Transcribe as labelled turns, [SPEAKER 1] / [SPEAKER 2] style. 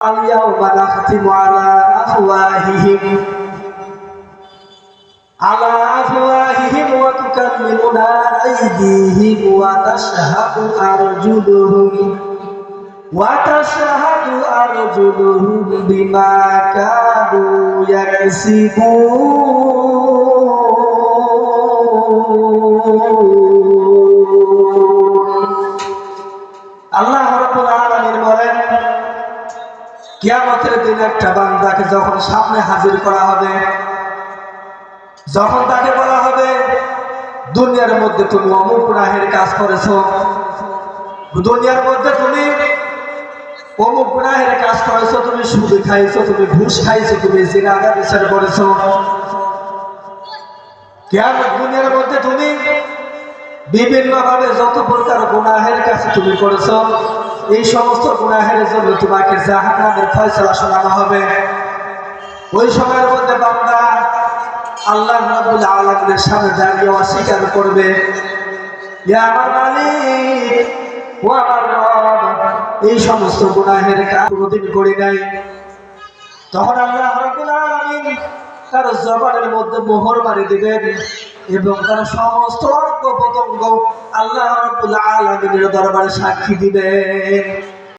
[SPEAKER 1] اليوم نختم على أفواههم على أفواههم وتكلمنا أيديهم وتشهد أرجلهم وتشهد أرجلهم بما كانوا يكسبون আল্লাহ রাব্বুল আলামিন বলেন কিয়ামতের দিন একটা বান্দাকে যখন সামনে হাজির করা হবে, যখন তাকে বলা হবে, দুনিয়ার মধ্যে তুমি অমুক গুনাহের কাজ করেছ। দুনিয়ার মধ্যে তুমি অমুক গুনাহের কাজ করেছ, তুমি সুদ খাইছো, তুমি ঘুষ খাইছো, তুমি জিনাদা বিচার করেছ কিয়ামত দুনিয়ার মধ্যে তুমি বিভিন্নভাবে যত প্রকার গুনাহের কাছে তুমি করেছ এই সমস্ত গুনাহের জন্য তোমাকে জাহান্নামের ফয়সালা শোনানো হবে। ওই সময়ের মধ্যে বান্দা আল্লাহ রাব্বুল আলামিনের সামনে দাঁড়িয়ে অস্বীকার করবে। আমার মালিক এই সমস্ত গুনাহের কাজ কোনোদিন করি নাই। তখন আল্লাহ রাব্বুল আলামিন তার জবানের মধ্যে মোহর মারি দিবেন এবং তার সমস্ত অঙ্গ প্রত্যঙ্গ আল্লাহ রবুল্লা আলমিনের দরবারে সাক্ষী দিবেন।